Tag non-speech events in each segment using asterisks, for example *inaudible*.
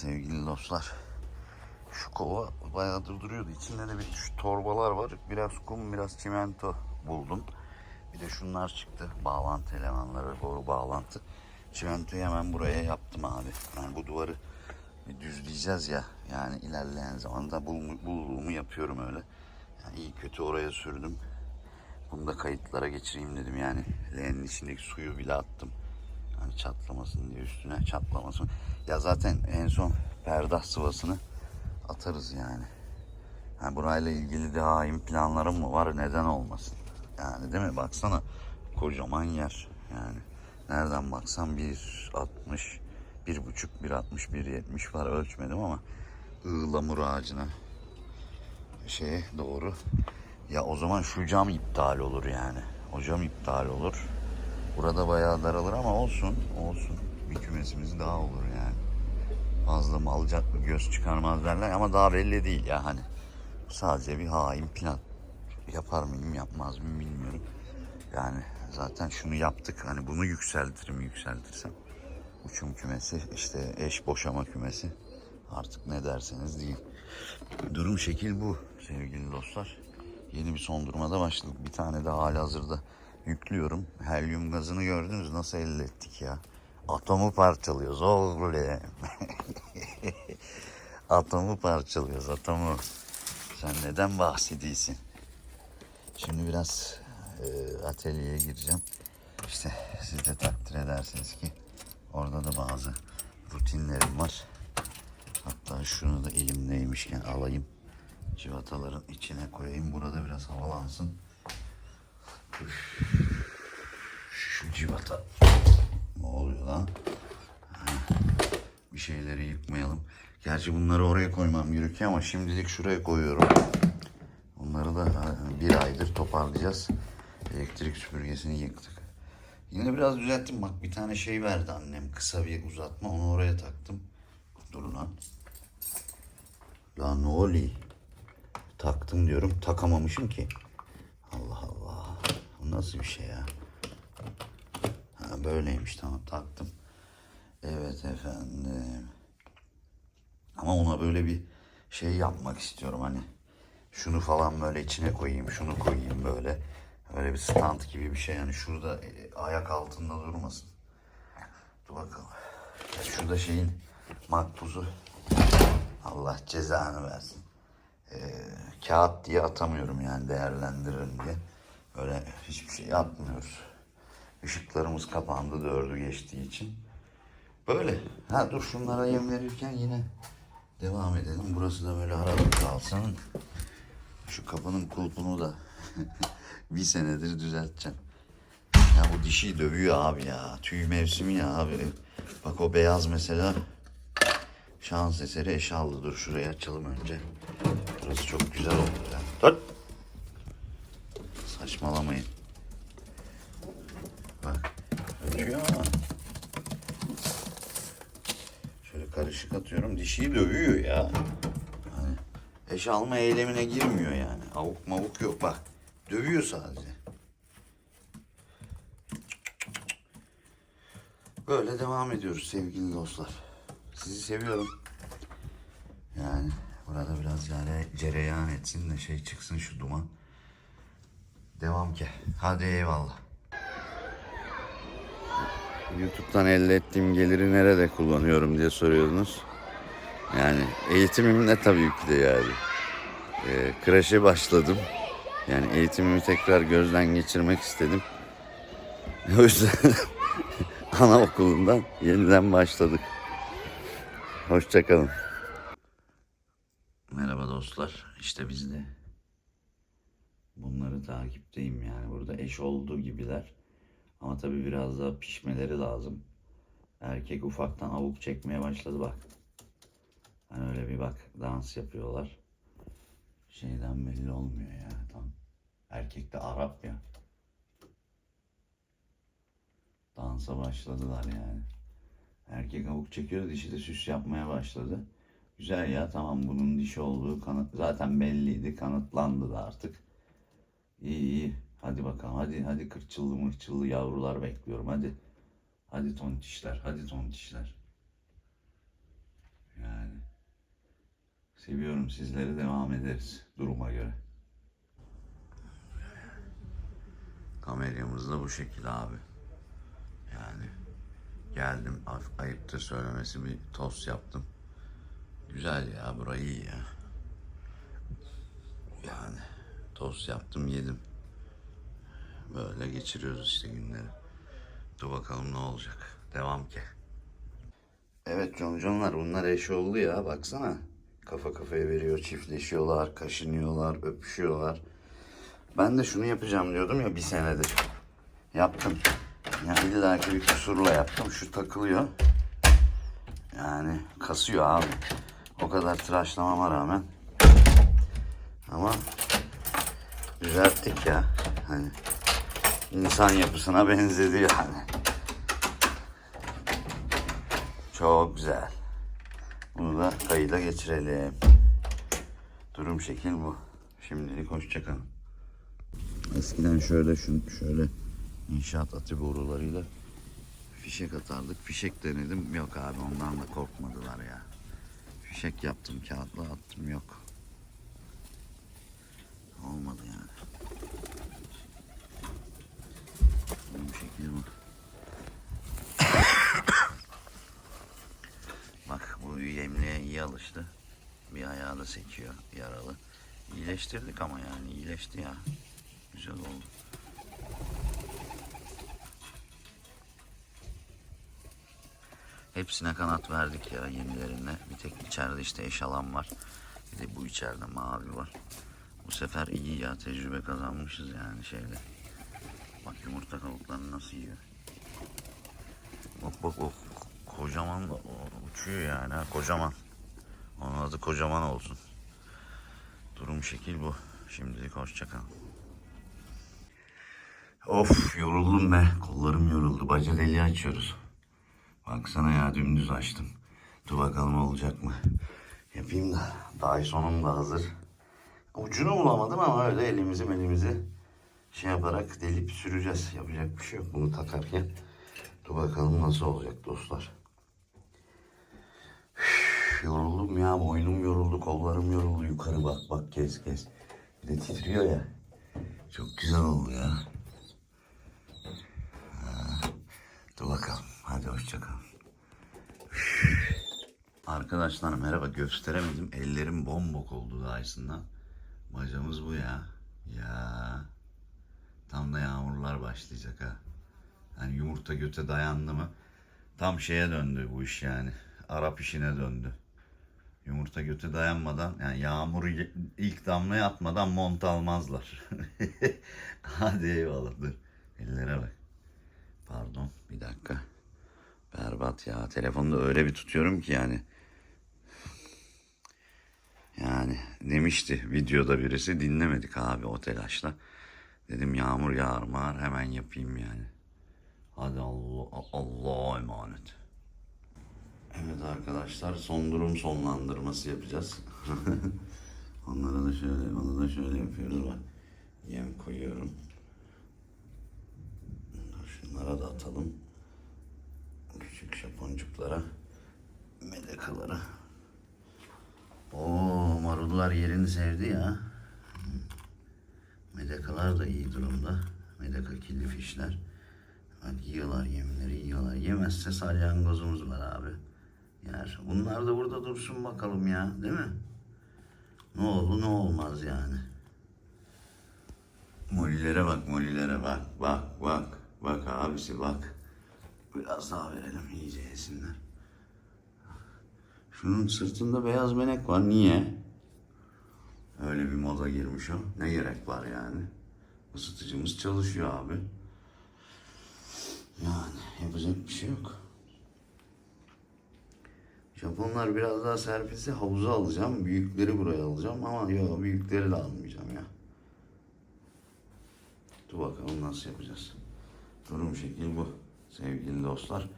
sevgili dostlar. Şu kova bayağıdır duruyordu. İçinde de bir şu torbalar var. Biraz kum, biraz çimento buldum. Bir de şunlar çıktı. Bağlantı elemanları, boru bağlantı. Çimentoyu hemen buraya yaptım abi. Yani bu duvarı düzleyeceğiz ya. Yani ilerleyen zamanda bul- bulduğumu yapıyorum öyle. Yani iyi kötü oraya sürdüm. Bunu da kayıtlara geçireyim dedim yani. Leğenin içindeki suyu bile attım. Hani çatlamasın diye üstüne çatlamasın. Ya zaten en son perdah sıvasını atarız yani. Ha, burayla ilgili de hain planlarım mı var? Neden olmasın? Yani değil mi? Baksana kocaman yer. Yani nereden baksan 1.60, 1.5, 1.60, 1.70 var ölçmedim ama ığlamur ağacına şeye doğru. Ya o zaman şu cam iptal olur yani. O cam iptal olur. Burada bayağı daralır ama olsun, olsun. Bir kümesimiz daha olur yani. Fazla malcaklı göz çıkarmaz derler ama daha belli değil ya hani. Sadece bir hain plan. Yapar mıyım yapmaz mıyım bilmiyorum. Yani zaten şunu yaptık hani bunu yükseltirim yükseltirsem. Uçum kümesi işte eş boşama kümesi. Artık ne derseniz deyin. Durum şekil bu sevgili dostlar. Yeni bir sondurmada başladık. Bir tane de hali hazırda yüklüyorum. Helyum gazını gördünüz nasıl elde ettik ya. Atomu parçalıyoruz oğlum. *laughs* atomu parçalıyoruz atomu. Sen neden bahsediyorsun? Şimdi biraz e, atölyeye gireceğim. İşte siz de takdir edersiniz ki orada da bazı rutinlerim var. Hatta şunu da elimdeymişken alayım. Civataların içine koyayım. Burada biraz havalansın. Şu civata. Ne oluyor lan? Bir şeyleri yıkmayalım. Gerçi bunları oraya koymam gerekiyor ama şimdilik şuraya koyuyorum. Bunları da bir aydır toparlayacağız. Elektrik süpürgesini yıktık. Yine biraz düzelttim. Bak bir tane şey verdi annem. Kısa bir uzatma. Onu oraya taktım. Dur lan. Lan ne oluyor? Taktım diyorum. Takamamışım ki. Allah Allah. Nasıl bir şey ya? Ha, böyleymiş tamam taktım. Evet efendim. Ama ona böyle bir şey yapmak istiyorum hani. Şunu falan böyle içine koyayım, şunu koyayım böyle. Öyle bir stand gibi bir şey yani şurada e, ayak altında durmasın. Dur bakalım. Şurada şeyin makbuzu. Allah cezanı versin. Ee, kağıt diye atamıyorum yani değerlendiririm diye. Öyle hiçbir şey atmıyoruz. Işıklarımız kapandı dördü geçtiği için. Böyle. Ha dur şunlara yem verirken yine devam edelim. Burası da böyle aralık kalsın. Şu kapının kulpunu da *laughs* bir senedir düzelteceğim. Ya bu dişi dövüyor abi ya. Tüy mevsimi ya abi. Bak o beyaz mesela şans eseri eşaldı. Dur şurayı açalım önce. Burası çok güzel oldu ya. Dur. Saçmalamayın. Bak. Ötüyor ama. Şöyle karışık atıyorum. Dişiyi dövüyor ya. Hani eş alma eylemine girmiyor yani. Avuk mavuk yok bak. Dövüyor sadece. Böyle devam ediyoruz sevgili dostlar. Sizi seviyorum. Yani burada biraz yani cereyan etsin de şey çıksın şu duman. Devam ki. Hadi eyvallah. YouTube'dan elde ettiğim geliri nerede kullanıyorum diye soruyordunuz. Yani eğitimim ne tabii ki de yani. Ee, kreşe başladım. Yani eğitimimi tekrar gözden geçirmek istedim. *laughs* O yüzden *laughs* anaokulundan yeniden başladık. Hoşçakalın. Merhaba dostlar. İşte biz de bunları takipteyim yani. Burada eş olduğu gibiler. Ama tabii biraz daha pişmeleri lazım. Erkek ufaktan avuk çekmeye başladı bak. Hani öyle bir bak dans yapıyorlar. Şeyden belli olmuyor ya tam. Erkek de Arap ya. Dansa başladılar yani. Erkek avuk çekiyor, dişi de süs yapmaya başladı. Güzel ya tamam bunun dişi olduğu kanıt zaten belliydi. Kanıtlandı da artık. İyi iyi. Hadi bakalım hadi hadi kırçıllı mırçıllı yavrular bekliyorum hadi. Hadi tontişler hadi tontişler. Ya Seviyorum sizleri devam ederiz duruma göre. Kameramız da bu şekilde abi. Yani geldim ay- ayıptır söylemesi bir tost yaptım. Güzel ya burayı iyi ya. Yani tost yaptım yedim. Böyle geçiriyoruz işte günleri. Dur bakalım ne olacak. Devam ki. Evet conconlar bunlar eş oldu ya baksana. Kafa kafaya veriyor, çiftleşiyorlar, kaşınıyorlar, öpüşüyorlar. Ben de şunu yapacağım diyordum ya bir senedir. Yaptım. Yani illaki bir kusurla yaptım. Şu takılıyor. Yani kasıyor abi. O kadar tıraşlamama rağmen. Ama düzelttik ya. Hani insan yapısına *laughs* benzedi yani. Çok güzel. Bunu da kayıda geçirelim. Durum şekil bu. Şimdilik hoşçakalın. Eskiden şöyle şun şöyle inşaat atı borularıyla fişek atardık. Fişek denedim. Yok abi ondan da korkmadılar ya. Fişek yaptım kağıtla attım yok. Olmadı yani. Bu. Bak bu yemliğe iyi alıştı. Bir ayağı da sekiyor yaralı. İyileştirdik ama yani iyileşti ya. Güzel oldu. Hepsine kanat verdik ya yenilerine. Bir tek içeride işte eşalan var. Bir de bu içeride mavi var. Bu sefer iyi ya tecrübe kazanmışız yani şeyle. Yumurta kabuklarını nasıl yiyor. Bak bak bak kocaman uçuyor yani ha kocaman. Onun adı kocaman olsun. Durum şekil bu. Şimdilik hoşçakalın. Of yoruldum be. Kollarım yoruldu. Baca deliği açıyoruz. Baksana ya dümdüz açtım. Dur bakalım olacak mı? Yapayım da. Dyson'um da hazır. Ucunu bulamadım ama öyle elimizi elimizi şey yaparak delip süreceğiz. Yapacak bir şey yok bunu takarken. Dur bakalım nasıl olacak dostlar. Üf, yoruldum ya. Boynum yoruldu, kollarım yoruldu. Yukarı bak bak kes kes. Bir de titriyor ya. Çok güzel oldu ya. Ha, dur bakalım. Hadi hoşçakalın. Arkadaşlar merhaba gösteremedim. Ellerim bombok oldu Dyson'dan. Bacamız bu ya. Ya. Tam da yağmurlar başlayacak ha. Hani yumurta göte dayandı mı tam şeye döndü bu iş yani. Arap işine döndü. Yumurta göte dayanmadan yani yağmuru ilk damlaya atmadan mont almazlar. *laughs* Hadi eyvallah dur. Ellere bak. Pardon bir dakika. Berbat ya. Telefonu öyle bir tutuyorum ki yani. Yani demişti videoda birisi dinlemedik abi o telaşla. Dedim yağmur yağar mağar hemen yapayım yani. Hadi Allah, Allah'a emanet. Evet arkadaşlar son durum sonlandırması yapacağız. *laughs* Onlara da şöyle, onu da şöyle yapıyoruz bak. Yem koyuyorum. Şunlara da atalım. Küçük japoncuklara, medekalara. Oo marullar yerini sevdi ya. Medekalar da iyi durumda. Medeka kirli fişler. Bak yiyorlar yemleri yiyorlar. Yemezse salyangozumuz var abi. Yer. Bunlar da burada dursun bakalım ya. Değil mi? Ne oldu ne olmaz yani. Molilere bak molilere bak. Bak bak. Bak abisi bak. Biraz daha verelim iyice yesinler. Şunun sırtında beyaz benek var. Niye? Öyle bir moda girmiş o. Ne gerek var yani? Isıtıcımız çalışıyor abi. Yani yapacak bir şey yok. Japonlar biraz daha serpilse havuza alacağım. Büyükleri buraya alacağım ama yok büyükleri de almayacağım ya. Dur bakalım nasıl yapacağız. Durum şekil bu sevgili dostlar.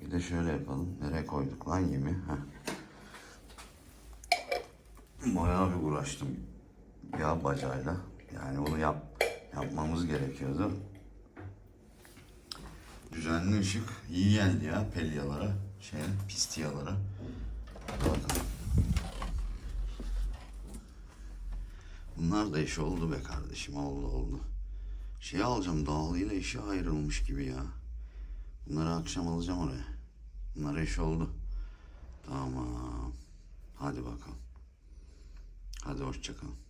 Bir de şöyle yapalım. Nereye koyduk lan yemi? Heh. Bayağı bir uğraştım ya bacayla. Yani bunu yap yapmamız gerekiyordu. Düzenli ışık iyi geldi ya pelyalara, şey pistiyalara. Bakın. Bunlar da iş oldu be kardeşim oldu oldu. Şey alacağım dağlıyla işi ayrılmış gibi ya. Bunları akşam alacağım oraya. Bunlar iş oldu. Tamam. Hadi bakalım. Hadi hoşça kalın.